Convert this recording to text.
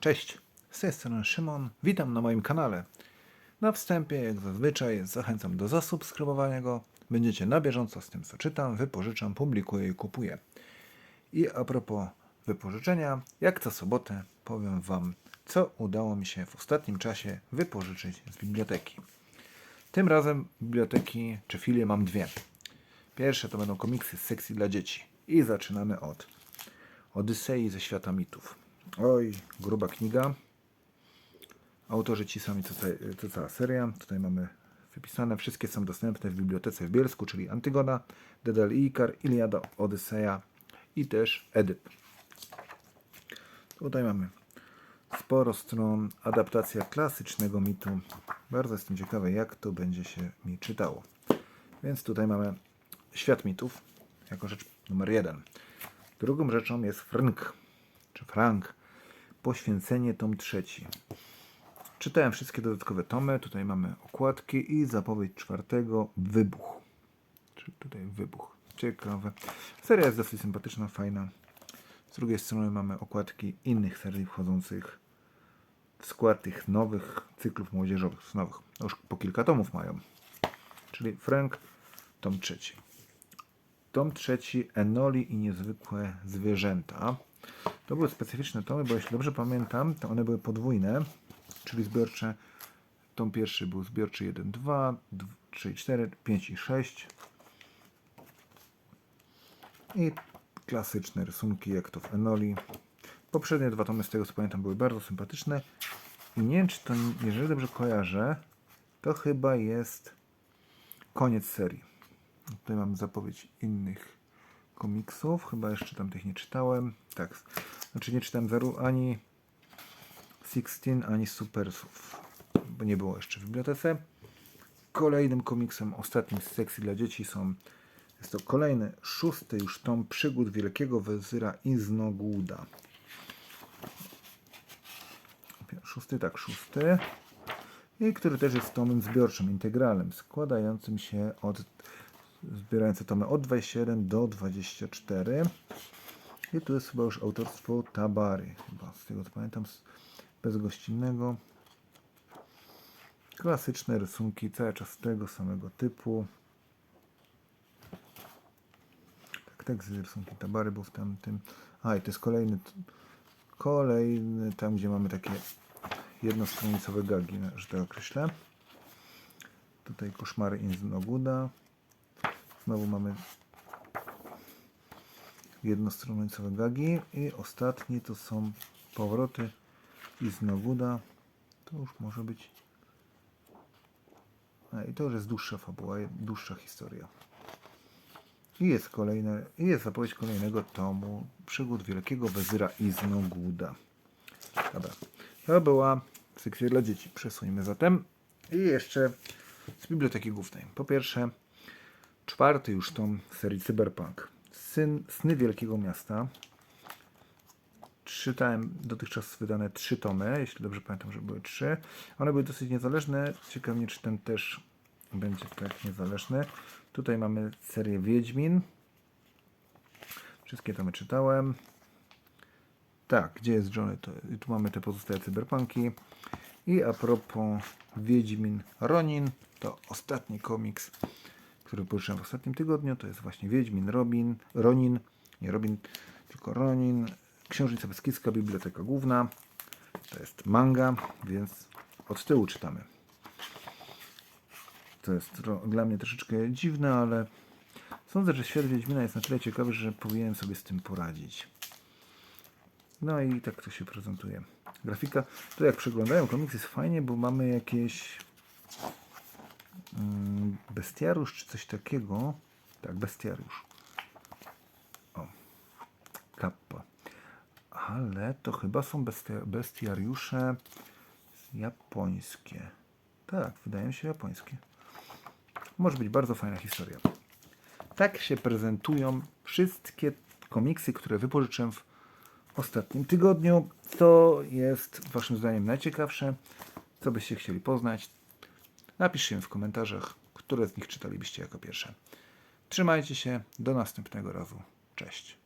Cześć, z tej strony Szymon, witam na moim kanale. Na wstępie, jak zazwyczaj, zachęcam do zasubskrybowania go. Będziecie na bieżąco z tym, co czytam, wypożyczam, publikuję i kupuję. I a propos wypożyczenia, jak co sobotę powiem Wam, co udało mi się w ostatnim czasie wypożyczyć z biblioteki. Tym razem biblioteki czy filie mam dwie. Pierwsze to będą komiksy z sekcji dla dzieci. I zaczynamy od Odysei ze świata mitów. Oj, gruba kniga. Autorzy ci sami, co, co cała seria. Tutaj mamy wypisane. Wszystkie są dostępne w bibliotece w Bielsku, czyli Antygona, Dedal i Ikar, Iliada, Odyseja i też Edyp. Tutaj mamy sporo stron, adaptacja klasycznego mitu. Bardzo jestem ciekawy, jak to będzie się mi czytało. Więc tutaj mamy świat mitów, jako rzecz numer jeden. Drugą rzeczą jest Frank, czy Frank, poświęcenie tom trzeci. Czytałem wszystkie dodatkowe tomy, tutaj mamy okładki i zapowiedź czwartego, wybuch. Czy tutaj wybuch, ciekawe. Seria jest dosyć sympatyczna, fajna. Z drugiej strony mamy okładki innych serii wchodzących w skład tych nowych cyklów młodzieżowych, nowych. Już po kilka tomów mają. Czyli Frank, tom trzeci. Tom trzeci, Enoli i niezwykłe zwierzęta. To były specyficzne tomy, bo jeśli dobrze pamiętam, to one były podwójne, czyli zbiorcze. Tom pierwszy był zbiorczy 1, 2, 3, 4, 5 i 6. I klasyczne rysunki, jak to w Enoli. Poprzednie dwa tomy, z tego co pamiętam, były bardzo sympatyczne. I nie wiem, czy to, jeżeli dobrze kojarzę, to chyba jest koniec serii. Tutaj mam zapowiedź innych komiksów. Chyba jeszcze tamtych nie czytałem. Tak. Znaczy nie czytałem ani Sixteen, ani Supersów. Bo nie było jeszcze w bibliotece. Kolejnym komiksem, ostatnim z sekcji dla dzieci są jest to kolejny, szósty już tom przygód wielkiego wezyra Iznogłuda. Szósty, tak, szósty. I który też jest tomem zbiorczym, integralnym, składającym się od zbierające tomy od 21 do 24. I tu jest chyba już autorstwo Tabary, chyba z tego co pamiętam, bezgościnnego. Klasyczne rysunki, cały czas tego samego typu. Tak, tekst z rysunki Tabary był w tamtym. A i to jest kolejny, kolejny tam, gdzie mamy takie jednostronicowe gagi, że tak określę. Tutaj koszmary Inznoguda. Znowu mamy jednostronicowe gagi i ostatni to są powroty Iznoguda. To już może być a, i to już jest dłuższa fabuła, dłuższa historia. I jest kolejne, i jest zapowiedź kolejnego tomu przygód wielkiego wezyra Iznoguda. Dobra. To była sekcja dla dzieci. Przesuńmy zatem. I jeszcze z biblioteki głównej. Po pierwsze, czwarty już tom serii Cyberpunk. Syn, Sny Wielkiego Miasta. Czytałem dotychczas wydane trzy tomy, jeśli dobrze pamiętam, że były trzy. One były dosyć niezależne. Ciekawie, czy ten też będzie tak niezależny. Tutaj mamy serię Wiedźmin. Wszystkie tomy czytałem. Tak, gdzie jest Johnny? To, tu mamy te pozostałe cyberpunki. I a propos Wiedźmin Ronin, to ostatni komiks, który poruszyłem w ostatnim tygodniu, to jest właśnie Wiedźmin Robin, Ronin, nie Robin, tylko Ronin, Księżnica Beskidzka, Biblioteka Główna. To jest manga, więc od tyłu czytamy. To jest dla mnie troszeczkę dziwne, ale sądzę, że świat Wiedźmina jest na tyle ciekawy, że powinienem sobie z tym poradzić. No i tak to się prezentuje. Grafika, to jak przeglądają komiks jest fajnie, bo mamy jakieś bestiariusz czy coś takiego. Tak, bestiariusz. O, kappa. Ale to chyba są bestia- bestiariusze japońskie. Tak, wydaje mi się japońskie. Może być bardzo fajna historia. Tak się prezentują wszystkie komiksy, które wypożyczyłem w ostatnim tygodniu. Co jest Waszym zdaniem najciekawsze? Co byście chcieli poznać? Napiszcie w komentarzach, które z nich czytalibyście jako pierwsze. Trzymajcie się, do następnego razu. Cześć.